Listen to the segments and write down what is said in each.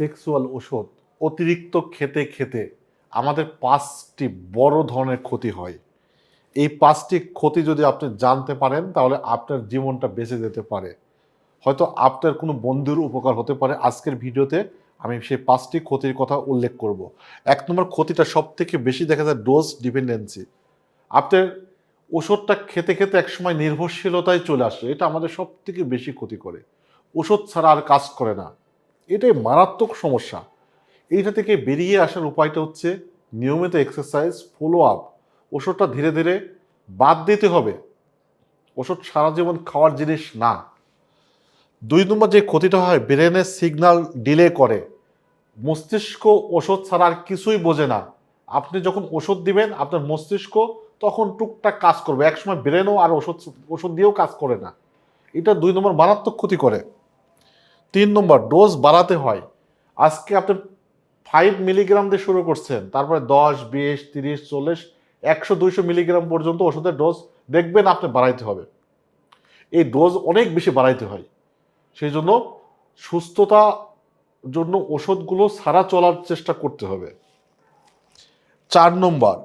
Sexual ওষুধ অতিরিক্ত খেতে খেতে আমাদের পাঁচটি বড় ধরনের ক্ষতি হয়। এই পাঁচটি ক্ষতি যদি আপনি জানতে পারেন, তাহলে আপনার জীবনটা বেঁচে যেতে পারে। হয়তো আপনার কোনো বন্ধুর উপকার হতে পারে। আজকের ভিডিওতে আমি সেই পাঁচটি ক্ষতির কথা উল্লেখ করব। এক নম্বর ক্ষতিটা সব থেকে বেশি দেখা যায় ডোজ ডিপেন্ডেন্সি। আপনার ওষুধটা খেতে খেতে একসময় নির্ভরশীলতায় চলে আসে। এটা আমাদের সব থেকে বেশি ক্ষতি করে। ওষুধ ছাড়া আর কাজ করে না। এটাই মারাত্মক সমস্যা। এইটা থেকে বেরিয়ে আসার উপায়টা হচ্ছে নিয়মিত এক্সারসাইজ ফলো আপ ওষুধটা ধীরে ধীরে বাদ দিতে হবে। ওষুধ সারা জীবন খাওয়ার জিনিস না। দুই নম্বর যে ক্ষতিটা হয় ব্রেনের সিগন্যাল ডিলে করে। মস্তিষ্ক ওষুধ ছাড়া আর কিছুই বোঝে না। আপনি যখন ওষুধ দিবেন, আপনার মস্তিষ্ক তখন টুকটাক কাজ করবে। একসময় ব্রেনও আর ওষুধ ওষুধ দিয়েও কাজ করে না। এটা দুই নম্বর মারাত্মক ক্ষতি করে। তিন নম্বর, ডোজ বাড়াতে হয়। আজকে আপনি ফাইভ মিলিগ্রাম দিয়ে শুরু করছেন, তারপরে দশ, বিশ, তিরিশ, চল্লিশ, একশো, দুইশো মিলিগ্রাম পর্যন্ত ওষুধের ডোজ দেখবেন আপনি বাড়াইতে হবে। এই ডোজ অনেক বেশি বাড়াইতে হয়। সেই জন্য সুস্থতা জন্য ওষুধগুলো সারা চলার চেষ্টা করতে হবে। চার নম্বর,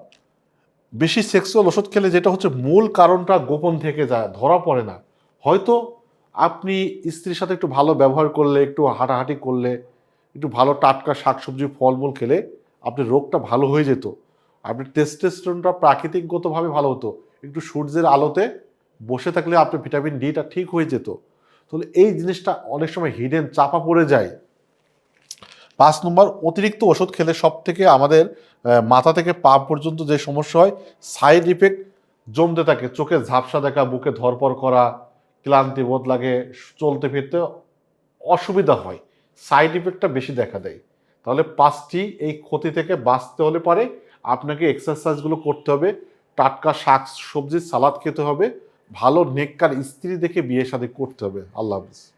বেশি সেক্সুয়াল ওষুধ খেলে যেটা হচ্ছে মূল কারণটা গোপন থেকে যায়, ধরা পড়ে না। হয়তো আপনি স্ত্রীর সাথে একটু ভালো ব্যবহার করলে, একটু হাঁটাহাঁটি করলে, একটু ভালো টাটকা শাকসবজি, ফলমূল খেলে আপনি রোগটা ভালো হয়ে যেত। আপনার টেস্টেস্টনটা প্রাকৃতিকগতভাবে ভালো হতো। একটু সূর্যের আলোতে বসে থাকলে আপনার ভিটামিন ডিটা ঠিক হয়ে যেত। তাহলে এই জিনিসটা অনেক সময় হিডেন চাপা পড়ে যায়। পাঁচ নম্বর, অতিরিক্ত ওষুধ খেলে সব থেকে আমাদের মাথা থেকে পা পর্যন্ত যে সমস্যা হয় সাইড ইফেক্ট জমতে থাকে। চোখে ঝাপসা দেখা, বুকে ধরপর করা ক্লান্তি বোধ লাগে, চলতে ফিরতে অসুবিধা হয়। সাইড ইফেক্টটা বেশি দেখা দেয়। তাহলে পাঁচটি এই ক্ষতি থেকে বাঁচতে হলে পারে। আপনাকে এক্সারসাইজগুলো করতে হবে। টাটকা শাক, সবজি, সালাদ খেতে হবে। ভালো নেককার স্ত্রী দেখে বিয়ে সাথে করতে হবে। আল্লাহ হাফিজ।